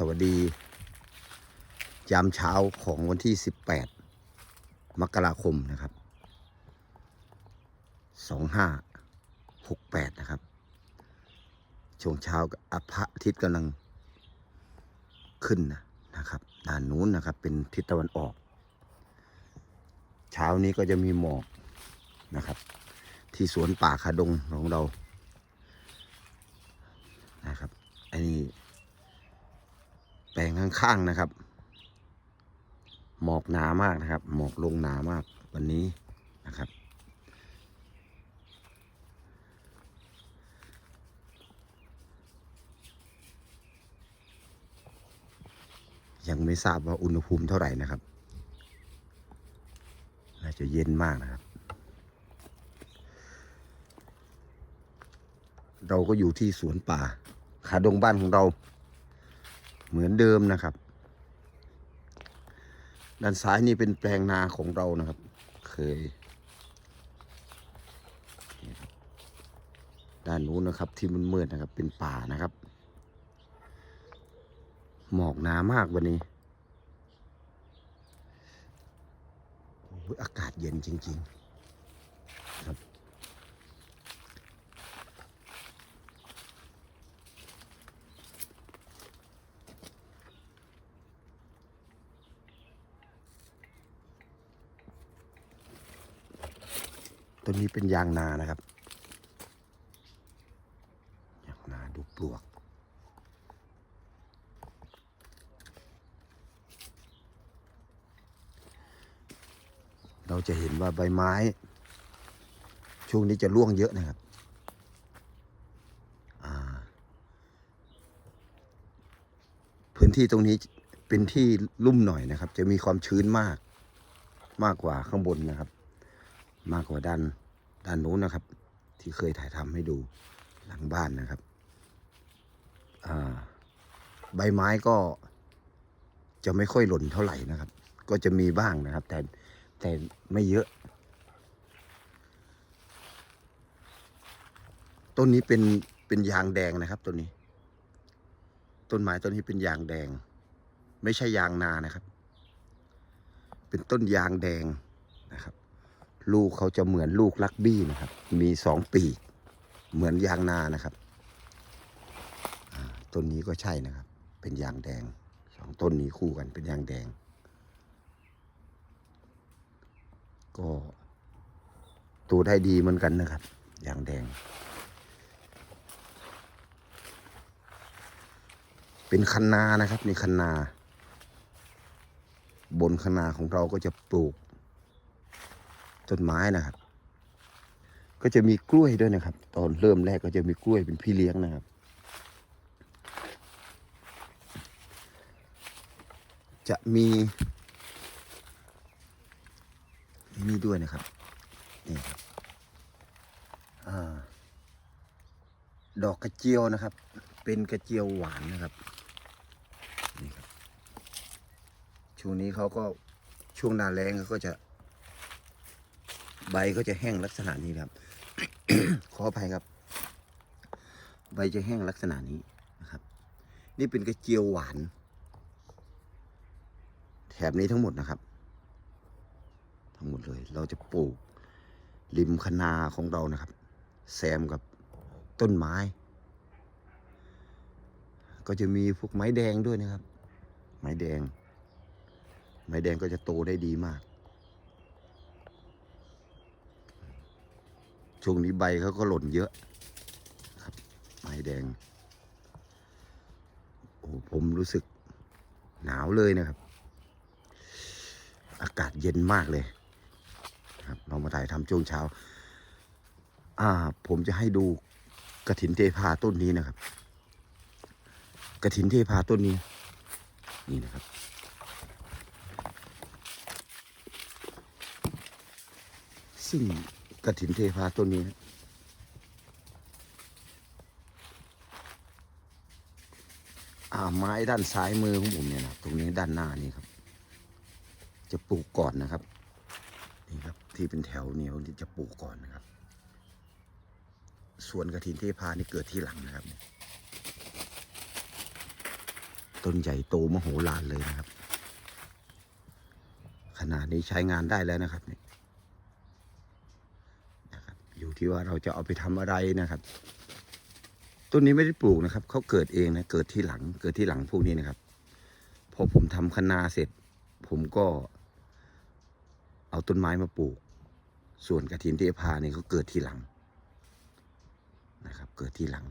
สวัสดี ยามเช้าของวันที่ 18 มกราคมนะครับ 2568 นะครับ ช่วงเช้าอพระอาทิตย์กำลังขึ้นนะนะครับด้านนู้นนะครับเป็นทิศตะวันออก เช้านี้ก็จะมีหมอกนะครับ ที่สวนป่าคาดงของเรานะครับอันนี้ แปลงข้างๆนะครับ หมอกหนามากนะครับ หมอกลงหนามากวันนี้นะครับ ยังไม่ทราบว่าอุณหภูมิเท่าไหร่นะครับน่าจะเย็นมากนะครับ เราก็อยู่ที่สวนป่า ขาดงบ้านของเรา เหมือนเดิมนะครับ ด้านซ้ายนี่เป็นแปลงนาของเรานะครับ เคย ด้านนู้นนะครับที่มันมืดๆนะครับ เป็นป่านะครับ หมอกหนามากวันนี้ อากาศเย็นจริง ๆ ต้นนี้เป็นยางนานะครับ ยางนาดูปลวก เราจะเห็นว่าใบไม้ ช่วงนี้จะร่วงเยอะนะครับพื้นที่ตรงนี้เป็นที่ลุ่มหน่อยนะครับ จะมีความชื้นมากมากกว่าข้างบนนะครับ มากกว่าด้านด้านนู้นนะครับ ที่เคยถ่ายทำให้ดูหลังบ้านนะครับใบไม้ก็จะไม่ค่อยหล่นเท่าไหร่นะครับ ก็จะมีบ้างนะครับ แต่แต่ไม่เยอะ ต้นนี้เป็นเป็นยางแดงนะครับต้นนี้ ต้นไม้ต้นนี้เป็นยางแดง ไม่ใช่ยางนานะครับ เป็นต้นยางแดงนะครับ ลูกเขาจะเหมือนลูกลักบี้นะครับ มีสองปีก เหมือนยางนานะครับต้นนี้ก็ใช่นะครับ เป็นยางแดงสองต้นนี้คู่กันเป็นยางแดง ก็ตัวได้ดีเหมือนกันนะครับ ยางแดง เป็นคันนานะครับนี่คันนา บนคันนาของเราก็จะปลูก ต้นไม้นะครับ ก็จะมีกล้วยด้วยนะครับ ตอนเริ่มแรกก็จะมีกล้วยเป็นพี่เลี้ยงนะครับ จะมีนี่ด้วยนะครับนี่ครับดอกกระเจียวนะครับ เป็นกระเจียวหวานนะครับนี่ครับช่วงนี้เขาก็ช่วงหนาแรงเขาก็จะ ใบก็จะแห้งลักษณะนี้ครับ ขออภัยครับ ใบจะแห้งลักษณะนี้นะครับ นี่เป็นกระเจียวหวาน แถบนี้ทั้งหมดนะครับ ทั้งหมดเลย เราจะปลูกริมคนาของเรานะครับ แซมกับต้นไม้ ก็จะมีพวกไม้แดงด้วยนะครับ ไม้แดง ไม้แดงก็จะโตได้ดีมาก ช่วงนี้ใบเขาก็หล่นเยอะ ครับไม้แดง โอ้ผมรู้สึกหนาวเลยนะครับ อากาศเย็นมากเลยครับเรามาถ่ายทำช่วงเช้า อ่า ผมจะให้ดูกระถินเทพาต้นนี้นะครับ กระถินเทพาต้นนี้ นี่นะครับ ซึ่ง กระถินเทพาต้นนี้อ่าไม้ด้านซ้ายมือของผมเนี่ยนะตรงนี้ด้านหน้านี่ครับ จะปลูกก่อนนะครับนี่ครับที่เป็นแถวเหนียวนี่จะปลูกก่อนนะครับ ส่วนกระถินเทพานี่เกิดที่หลังนะครับตต้นใหญ่โตมโหฬารเลยนะครับ ขนาดนี้ใช้งานได้แล้วนะครับนี่นะครับ อยู่ ที่ว่าเราจะเอาไปทำอะไรนะครับ ต้นนี้ไม่ได้ปลูกนะครับเขาเกิดเองนะเกิดที่หลัง เกิดที่หลังพวกนี้นะครับ พอผมทำคะนาเสร็จ ผมก็ เอาต้นไม้มาปลูก ส่วนกระถินเทพาเนี่ยเขาเกิดที่หลังนะครับ เกิดที่หลัง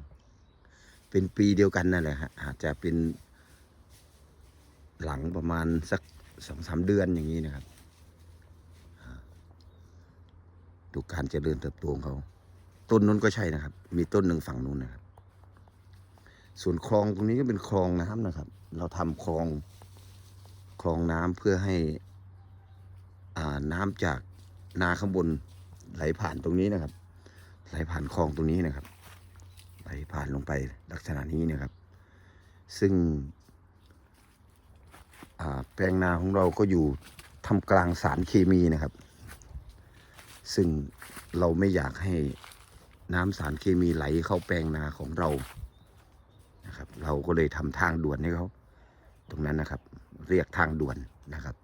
เป็นปีเดียวกันนั่นแหละฮะอาจจะเป็นหลังประมาณสักสองสามเดือนอย่างนี้นะครับอ่า ดูการเจริญเติบโตของเขา ต้นนู้นก็ใช่นะครับ มีต้นหนึ่งฝั่งนู้นนะครับ ส่วนคลองตรงนี้ก็เป็นคลองน้ำนะครับ เราทำคลองคลองน้ำเพื่อให้อ่าน้ำจากนาข้างบนไหลผ่านตรงนี้นะครับ ไหลผ่านคลองตรงนี้นะครับ ไหลผ่านลงไปลักษณะนี้นะครับ ซึ่งแปลงนาของเราก็อยู่ทำกลางสารเคมีนะครับ ซึ่งเราไม่อยากให้น้ำสารเคมีไหลเข้าแปลงนาของเรานะครับ เราก็เลยทำทางด่วนให้เขาตรงนั้นนะครับ เรียกทางด่วนนะครับ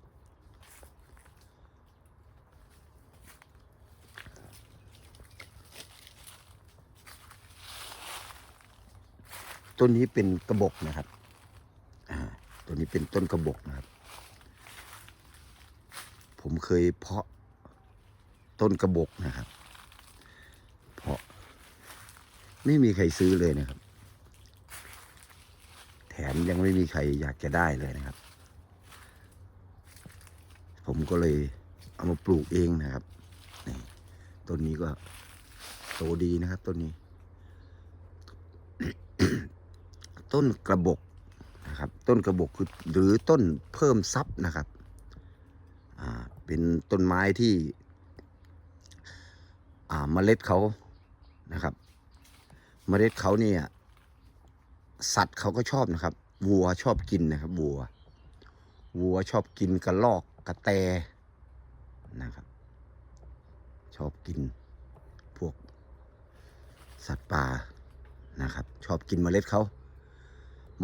ต้นนี้เป็นกระบอกนะครับอ่าต้นนี้เป็นต้นกระบอกนะครับ ผมเคยเพาะ ต้นกระบอกนะครับ เพราะไม่มีใครซื้อเลยนะครับ แถมยังไม่มีใครอยากจะได้เลยนะครับ ผมก็เลยเอามาปลูกเองนะครับต้นนี้ก็โตดีนะครับต้นนี้ ต้นกระบอกนะครับ ต้นกระบอกคือหรือต้นเพิ่มทรัพย์นะครับเป็นต้นไม้ที่ อ่าเมล็ดเขานะครับ เมล็ดเขาเนี่ยสัตว์เขาก็ชอบนะครับ วัวชอบกินนะครับ วัว วัวชอบกินกระลอกกระแตนะครับ ชอบกินพวกสัตว์ป่านะครับ ชอบกินเมล็ดเขา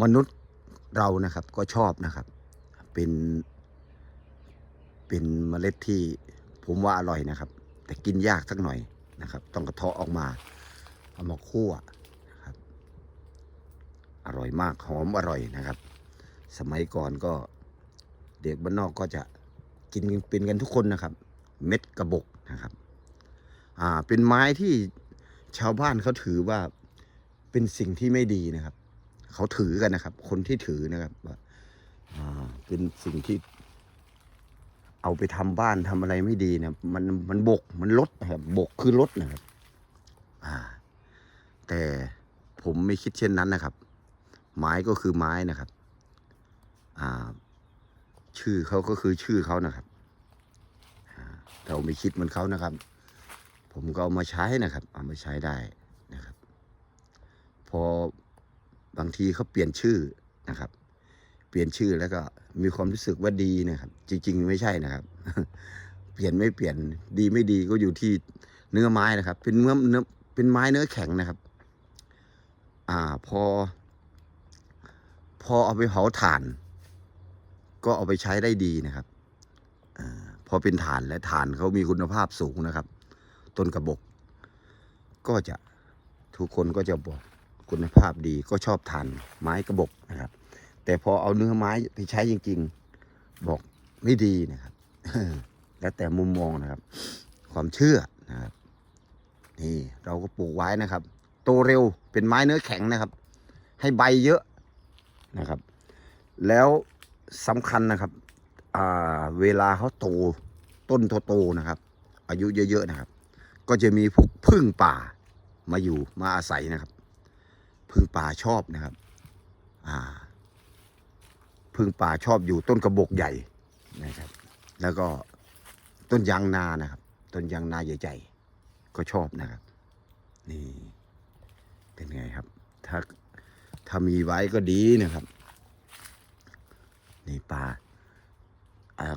มนุษย์เรานะครับก็ชอบนะครับ เป็น เป็นเมล็ดที่ผมว่าอร่อยนะครับ แต่กินยากสักหน่อย นะครับ ต้องกระเทาะออกมา เอามาคั่วนะครับ อร่อยมากหอมอร่อยนะครับ สมัยก่อนก็เด็กบ้านนอกก็จะกินเป็นกันทุกคนนะครับ เม็ดกระบอกนะครับ อ่าเป็นไม้ที่ชาวบ้านเขาถือว่าเป็นสิ่งที่ไม่ดีนะครับ เขาถือกันนะครับ คนที่ถือนะครับว่าอ่าเป็นสิ่งที่ เอาไปทำบ้านทำอะไรไม่ดีนะมันมันบกมันลดนะครับบกคือลดนะครับ อ่า แต่ผมไม่คิดเช่นนั้นนะครับ ไม้ก็คือไม้นะครับ อ่า ชื่อเขาก็คือชื่อเขานะครับเราไม่คิดเหมือนเขานะครับ ผมก็เอามาใช้นะครับ เอามาใช้ได้นะครับ พอบางทีเขาเปลี่ยนชื่อนะครับ ลี่ยนชื่อแล้วก็มีความรู้สึกว่าดีนะครับ จริง ๆ ไม่ใช่นะครับ เปลี่ยนไม่เปลี่ยนดีไม่ดีก็อยู่ที่เนื้อไม้นะครับ เป็นเนื้อเนื้อเป็นไม้เนื้อแข็งนะครับ อ่าพอ พอเอาไปเผาถ่าน ก็เอาไปใช้ได้ดีนะครับอาพอเป็นถ่านและถ่านเขามีคุณภาพสูงนะครับ ต้นกระบอกก็จะทุกคนก็จะบอกคุณภาพดีก็ชอบทานไม้กระบอกนะครับ แต่พอเอาเนื้อไม้ไปใช้จริง ๆ บอกไม่ดีนะครับแล้วแต่มุมมองนะครับ ความเชื่อนะครับ นี่เราก็ปลูกไว้นะครับ โตเร็วเป็นไม้เนื้อแข็งนะครับ ให้ใบเยอะนะครับ แล้วสำคัญนะครับเวลาเขาโตต้นโตๆนะครับ อายุเยอะๆนะครับ ก็จะมีพวกพึ่งป่ามาอยู่มาอาศัยนะครับ พึ่งป่าชอบนะครับ อ่า พึ่งป่าชอบอยู่ต้นกระบอกใหญ่นะครับ แล้วก็ต้นยางนานะครับ ต้นยางนาใหญ่ๆก็ชอบนะครับ นี่เป็นไงครับ ถ้าถ้ามีไว้ก็ดีนะครับ นี่ป่า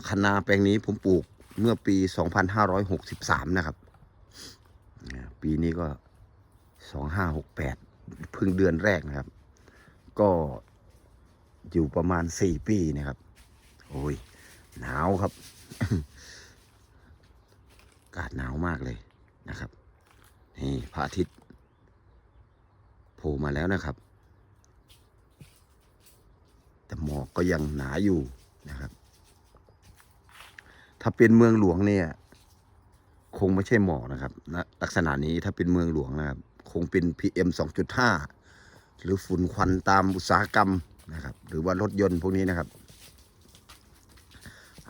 คะนาแปลงนี้ผมปลูกเมื่อปี 2563 นะครับ ปีนี้ก็ 2568 เพิ่งเดือนแรกนะครับ ก็ อยู่ประมาณสี่ปีนะครับ โอ้ย หนาวครับอากาศหนาวมากเลยนะครับ นี่พระอาทิตย์โผล่มาแล้วนะครับ แต่หมอกก็ยังหนาอยู่นะครับ ถ้าเป็นเมืองหลวงเนี่ย คงไม่ใช่หมอกนะครับนะลักษณะนี้ถ้าเป็นเมืองหลวงนะครับ คงเป็น PM 2.5 หรือฝุ่นควันตามอุตสาหกรรม นะครับ หรือว่ารถยนต์พวกนี้นะครับ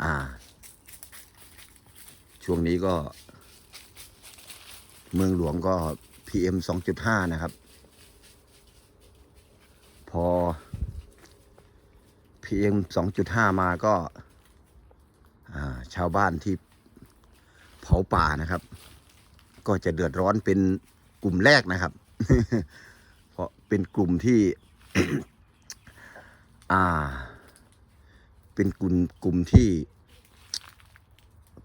อ่า ช่วงนี้ก็ เมืองหลวงก็ PM 2.5 นะครับ พอ PM 2.5 มาก็าชาวบ้านที่เผาป่านะครับ ก็จะเดือดร้อนเป็นกลุ่มแรกนะครับ เพราะเป็นกลุ่มที่ อ่า เป็นกลุ่มกลุ่มที่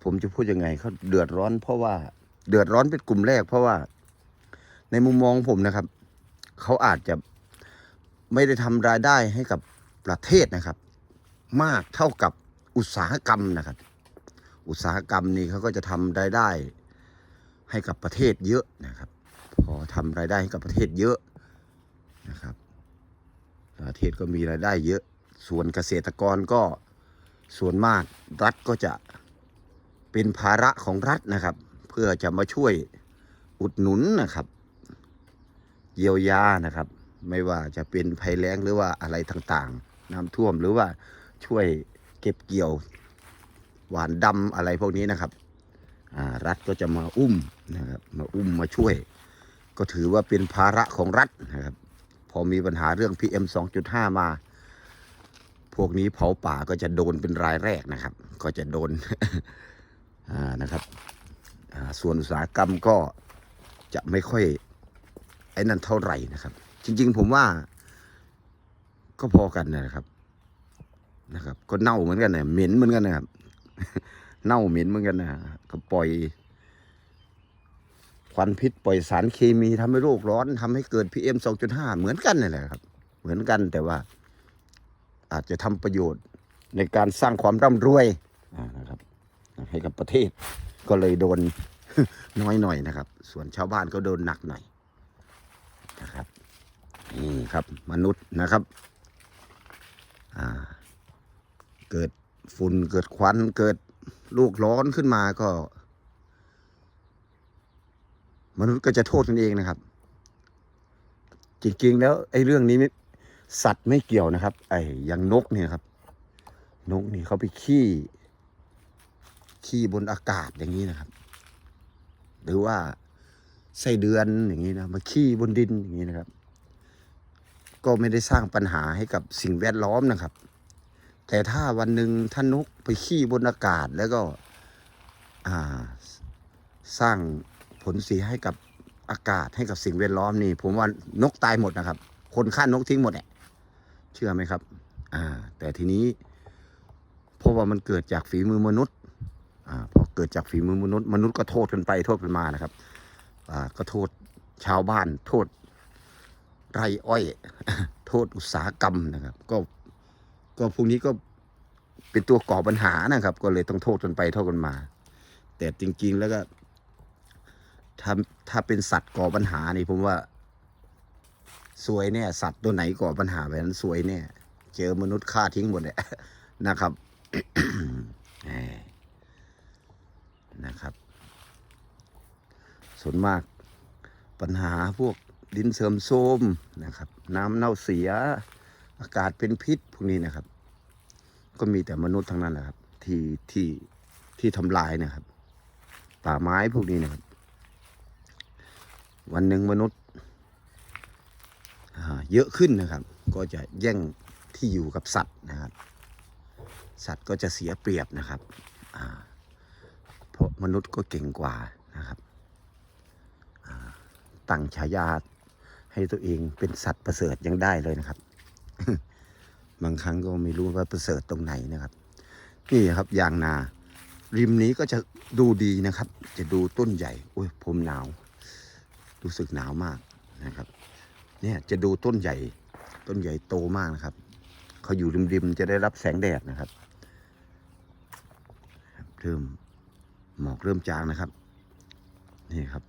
ผมจะพูดยังไงเขาเดือดร้อน เพราะว่า เดือดร้อนเป็นกลุ่มแรก เพราะว่า ในมุมมองผมนะครับ เขาอาจจะไม่ได้ทำรายได้ให้กับประเทศนะครับ มากเท่ากับอุตสาหกรรมนะครับ อุตสาหกรรมนี่เขาก็จะทำรายได้ให้กับประเทศเยอะนะครับ พอทำรายได้ให้กับประเทศเยอะนะครับ เทศก็มีรายได้เยอะ ส่วนเกษตรกรก็ส่วนมากรัฐก็จะเป็นภาระของรัฐนะครับ เพื่อจะมาช่วยอุดหนุนนะครับเยียวยานะครับ ไม่ว่าจะเป็นภัยแล้งหรือว่าอะไรต่างๆ น้ำท่วมหรือว่าช่วยเก็บเกี่ยวหวานดำอะไรพวกนี้นะครับรัฐก็จะมาอุ้มนะครับมาอุ้มมาช่วย ก็ถือว่าเป็นภาระของรัฐนะครับ อมีปัญหาเรื่อง PM 2.5 มา พวกนี้เผาป่าก็จะโดนเป็นรายแรกนะครับ ก็จะโดนนะครับส่วนอุตสาหกรรมก็จะไม่ค่อยไอ้นั่นเท่าไหร่นะครับ จริง ๆ ผมว่าก็พอกันนะครับนะครับ ก็เน่าเหมือนกันนะเหม็นเหมือนกันนะครับ เน่าเหม็นเหมือนกันนะก็ปล่อย ควันพิษปล่อยสารเคมีทำให้โลกร้อนทำให้เกิด PM 2.5เหมือนกันนี่แหละครับ เหมือนกันแต่ว่าอาจจะทำประโยชน์ในการสร้างความร่ำรวยนะครับ ให้กับประเทศก็เลยโดนน้อยหน่อยนะครับ ส่วนชาวบ้านก็โดนหนักหน่อยนะครับนี่ครับมนุษย์นะครับเกิดฝุ่นเกิดควันเกิดลูกร้อนขึ้นมาก็ มนุษย์ก็จะโทษกันเองนะครับ จริงๆแล้วไอ้เรื่องนี้สัตว์ไม่เกี่ยวนะครับ ไอ้อย่างนกเนี่ยครับ นกนี่เขาไปขี้ ขี้บนอากาศอย่างนี้นะครับ หรือว่าไส้เดือนอย่างนี้นะมาขี้บนดินอย่างนี้นะครับ ก็ไม่ได้สร้างปัญหาให้กับสิ่งแวดล้อมนะครับ แต่ถ้าวันหนึ่งท่านนกไปขี้บนอากาศแล้วก็สร้าง ผลเสียให้กับอากาศให้กับสิ่งแวดล้อมนี่ ผมว่านกตายหมดนะครับ คนฆ่านกทิ้งหมดแหละเชื่อไหมครับ อ่า แต่ทีนี้เพราะว่ามันเกิดจากฝีมือมนุษย์ อ่าพอเกิดจากฝีมือมนุษย์มนุษย์ก็โทษกันไปโทษกันมานะครับ อ่าก็โทษชาวบ้าน โทษไรอ้อย โทษอุตสาหกรรมนะครับ ก็ก็พวกนี้ก็เป็นตัวก่อปัญหานะครับ ก็เลยต้องโทษกันไปโทษกันมา แต่จริง ๆ แล้วก็ ถ้าถ้าเป็นสัตว์ก่อปัญหานี่ผมว่า สวยแน่สัตว์ตัวไหนก่อปัญหาแบบนั้นสวยแน่เจอมนุษย์ฆ่าทิ้งหมดเลยนะครับนะครับ ส่วนมากปัญหาพวกดินเสื่อมโทรมนะครับ น้ำเน่าเสีย อากาศเป็นพิษพวกนี้นะครับ ก็มีแต่มนุษย์ทั้งนั้นแหละครับ ที่ที่ที่ทำลายนะครับ ป่าไม้พวกนี้นะครับ วันหนึ่งมนุษย์เยอะขึ้นนะครับ ก็จะแย่งที่อยู่กับสัตว์นะครับ สัตว์ก็จะเสียเปรียบนะครับเพราะมนุษย์ก็เก่งกว่านะครับตั้งฉายาให้ตัวเองเป็นสัตว์ประเสริฐยังได้เลยนะครับ บางครั้งก็ไม่รู้ว่าประเสริฐตรงไหนนะครับ นี่ครับยางนา ริมนี้ก็จะดูดีนะครับ จะดูต้นใหญ่โอ้ยผมหนาว รู้สึกหนาวมากนะครับ เนี่ยจะดูต้นใหญ่ ต้นใหญ่โตมากนะครับ เขาอยู่ริมๆจะได้รับแสงแดดนะครับ เริ่มหมอกเริ่มจางนะครับ นี่ครับ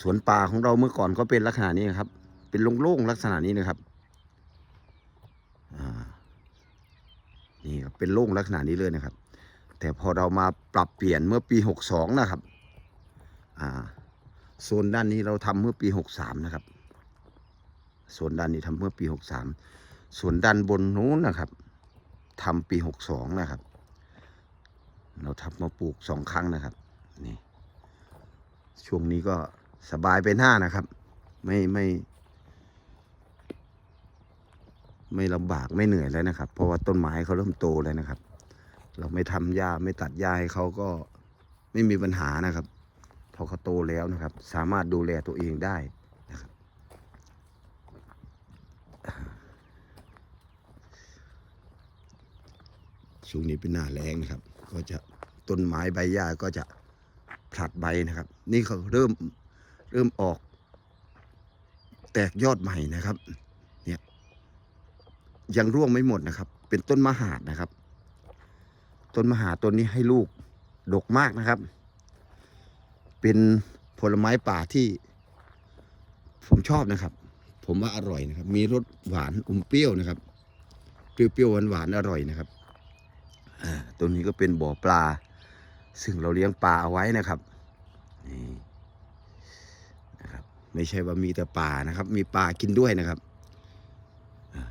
สวนป่าของเราเมื่อก่อนก็เป็นลักษณะนี้นะครับ เป็นโล่งๆลักษณะนี้นะครับนี่ครับเป็นโล่งลักษณะนี้เลยนะครับ แต่พอเรามาปรับเปลี่ยนเมื่อปี 62 นะครับ อ่า โซนด้านนี้เราทำเมื่อปี63นะครับโซนด้านนี้ทำเมื่อปี63ส่วนด้านบนนู้นนะครับทำปี62นะครับ เราทำมาปลูกสองครั้งนะครับนี่ช่วงนี้ก็สบายไปหน้านะครับ ไม่ไม่ ไม่ลำบากไม่เหนื่อยแล้วนะครับ เพราะว่าต้นไม้เขาเริ่มโตแล้วนะครับ เราไม่ทำหญ้าไม่ตัดหญ้าให้เขาก็ไม่มีปัญหานะครับ พอเขาโตแล้วนะครับ สามารถดูแลตัวเองได้นะครับ ช่วงนี้เป็นหน้าแรงนะครับ ก็จะต้นไม้ใบหญ้าก็จะผลัดใบนะครับ นี่เขาเริ่มเริ่มออก แตกยอดใหม่นะครับเนี่ยยังร่วงไม่หมดนะครับ เป็นต้นมหาดนะครับ ต้นมหาต้นนี้ให้ลูกดกมากนะครับ เป็นผลไม้ป่าที่ผมชอบนะครับ ผมว่าอร่อยนะครับ มีรสหวานอมเปรี้ยวนะครับ เปรี้ยวๆหวานๆอร่อยนะครับตรงนี้ก็เป็นบ่อปลา ซึ่งเราเลี้ยงปลาเอาไว้นะครับนี่นะครับ ไม่ใช่ว่ามีแต่ปลานะครับ มีปลากินด้วยนะครับอ่า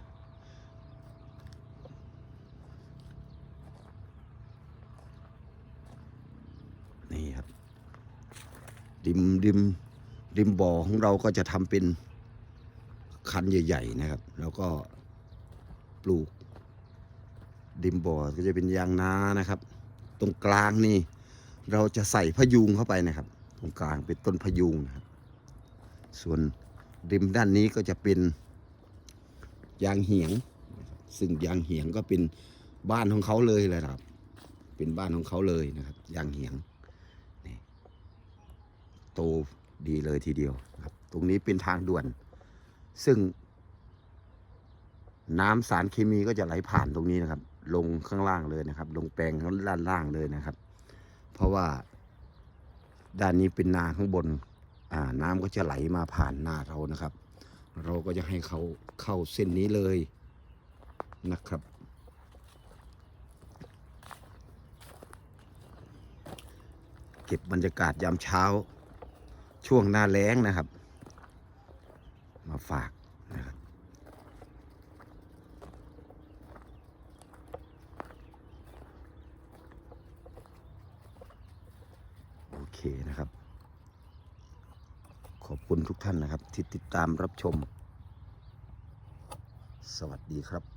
นี่ครับ ริมริมริมบ่อของเราก็จะทำเป็นคันใหญ่ ๆ นะครับ แล้วก็ปลูกดิมบ่อก็จะเป็นยางนานะครับ ตรงกลางนี่ เราจะใส่พยุงเข้าไปนะครับ ตรงกลางเป็นต้นพยุงนะครับ ส่วนริมด้านนี้ก็จะเป็นยางเหียง ซึ่งยางเหียงก็เป็นบ้านของเขาเลยเลยนะครับ เป็นบ้านของเขาเลยนะครับ ยางเหียง โตดีเลยทีเดียวครับ ตรงนี้เป็นทางด่วน ซึ่ง น้ำสารเคมีก็จะไหลผ่านตรงนี้นะครับ ลงข้างล่างเลยนะครับ ลงแปลงข้างด้านล่างเลยนะครับ เพราะว่า ด้านนี้เป็นนาข้างบน อ่า น้ำก็จะไหลมาผ่านนาเรานะครับ เราก็จะให้เขาเข้าเส้นนี้เลยนะครับเก็บบรรยากาศยามเช้า ช่วงหน้าแล้งนะครับ มาฝากนะครับโอเคนะครับ ขอบคุณทุกท่านนะครับ ที่ติดตามรับชม สวัสดีครับ